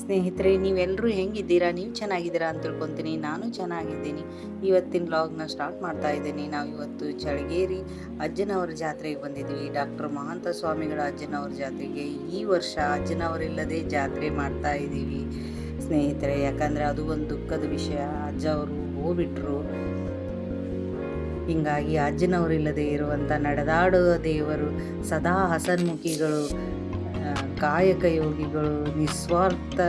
ಸ್ನೇಹಿತರೆ ನೀವೆಲ್ಲರೂ ಹೆಂಗಿದ್ದೀರಾ? ನೀವು ಚೆನ್ನಾಗಿದ್ದೀರಾ ಅಂತ ತಿಳ್ಕೊತೀನಿ. ನಾನು ಚೆನ್ನಾಗಿದ್ದೀನಿ. ಇವತ್ತಿನ ವ್ಲಾಗ್ನ ಸ್ಟಾರ್ಟ್ ಮಾಡ್ತಾ ಇದ್ದೀನಿ. ನಾವು ಇವತ್ತು ಚಳಗೇರಿ ಅಜ್ಜನವರ ಜಾತ್ರೆಗೆ ಬಂದಿದ್ವಿ ಡಾಕ್ಟರ್ ಮಹಾಂತ ಸ್ವಾಮಿಗಳ ಅಜ್ಜನವರ ಜಾತ್ರೆಗೆ ಈ ವರ್ಷ ಅಜ್ಜನವರಿಲ್ಲದೆ ಜಾತ್ರೆ ಮಾಡ್ತಾ ಇದ್ದೀವಿ. ಸ್ನೇಹಿತರೆ, ಯಾಕಂದರೆ ಅದು ಒಂದು ದುಃಖದ ವಿಷಯ. ಅಜ್ಜ ಅವರು ಹೋಗ್ಬಿಟ್ರು. ಹೀಗಾಗಿ ಅಜ್ಜನವರಿಲ್ಲದೆ ಇರುವಂಥ ನಡೆದಾಡುವ ದೇವರು ಸದಾ ಹಸನ್ಮುಖಿಗಳು. ಕಾಯಕ ಯೋಗಿಗಳು, ನಿಸ್ವಾರ್ಥ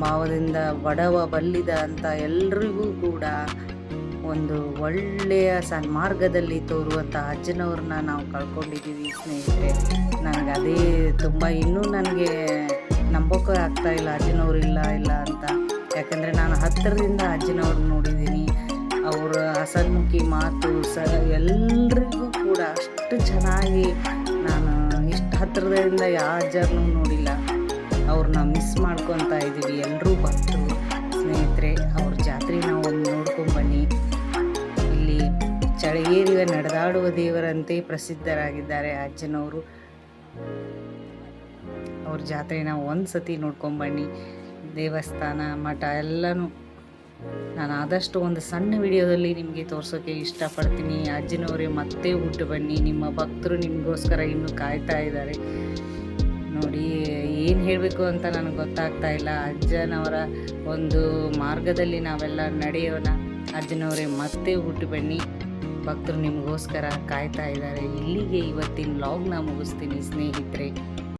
ಭಾವದಿಂದ ಬಡವ ಬಲ್ಲಿದ ಅಂತ ಎಲ್ರಿಗೂ ಕೂಡ ಒಂದು ಒಳ್ಳೆಯ ಸನ್ಮಾರ್ಗದಲ್ಲಿ ತೋರುವಂಥ ಅಜ್ಜನವ್ರನ್ನ ನಾವು ಕಳ್ಕೊಂಡಿದ್ದೀವಿ ಸ್ನೇಹಿತರೆ. ನನಗೆ ಅದೇ ತುಂಬ ಇನ್ನೂ ನನಗೆ ನಂಬೋಕೆ ಆಗ್ತಾ ಇಲ್ಲ ಅಜ್ಜನವ್ರು ಇಲ್ಲ ಇಲ್ಲ ಅಂತ. ಯಾಕಂದರೆ ನಾನು ಹತ್ತಿರದಿಂದ ಅಜ್ಜನವ್ರು ನೋಡಿದ್ದೀನಿ. ಅವರ ಹಸನ್ಮುಖಿ ಮಾತು ಸ ಎಲ್ರಿಗೂ ಕೂಡ ಅಷ್ಟು ಚೆನ್ನಾಗಿ ಹತ್ತಿರದಿಂದ ಯಾವ ಜರ್ನೂ ನೋಡಿಲ್ಲ. ಅವ್ರನ್ನ ಮಿಸ್ ಮಾಡ್ಕೊತಾ ಇದ್ದೀವಿ. ಎಲ್ಲರೂ ಭಕ್ತರು ಸ್ನೇಹಿತರೆ, ಅವ್ರ ಜಾತ್ರೆ ನಾವು ಒಂದು ನೋಡ್ಕೊಂಡ್ಬನ್ನಿ ಇಲ್ಲಿ ಚಳಿಗೇರಿಯ ನಡೆದಾಡುವ ದೇವರಂತೆ ಪ್ರಸಿದ್ಧರಾಗಿದ್ದಾರೆ ಅಜ್ಜನವರು ಅವ್ರ. ಜಾತ್ರೆ ನಾವು ಒಂದು ಸತಿ ನೋಡ್ಕೊಂಬನ್ನಿ ದೇವಸ್ಥಾನ, ಮಠ ಎಲ್ಲನೂ. ನಾನು ಆದಷ್ಟು ಒಂದು ಸಣ್ಣ ವಿಡಿಯೋದಲ್ಲಿ ನಿಮಗೆ ತೋರಿಸೋಕ್ಕೆ ಇಷ್ಟಪಡ್ತೀನಿ. ಅಜ್ಜನವರೇ ಮತ್ತೆ ಹುಟ್ಟು ಬನ್ನಿ. ನಿಮ್ಮ ಭಕ್ತರು ನಿಮಗೋಸ್ಕರ ಇನ್ನೂ ಕಾಯ್ತಾ ಇದ್ದಾರೆ. ನೋಡಿ, ಏನು ಹೇಳಬೇಕು ಅಂತ ನನಗೆ ಗೊತ್ತಾಗ್ತಾ ಇಲ್ಲ. ಅಜ್ಜನವರ ಒಂದು ಮಾರ್ಗದಲ್ಲಿ ನಾವೆಲ್ಲ ನಡೆಯೋಣ. ಅಜ್ಜನವರೇ, ಮತ್ತೆ ಹುಟ್ಟು ಬನ್ನಿ. ಭಕ್ತರು ನಿಮಗೋಸ್ಕರ ಕಾಯ್ತಾ ಇದ್ದಾರೆ. ಇಲ್ಲಿಗೆ ಇವತ್ತಿನ ಲಾಗ್ನ ಮುಗಿಸ್ತೀನಿ, ಸ್ನೇಹಿತರೆ.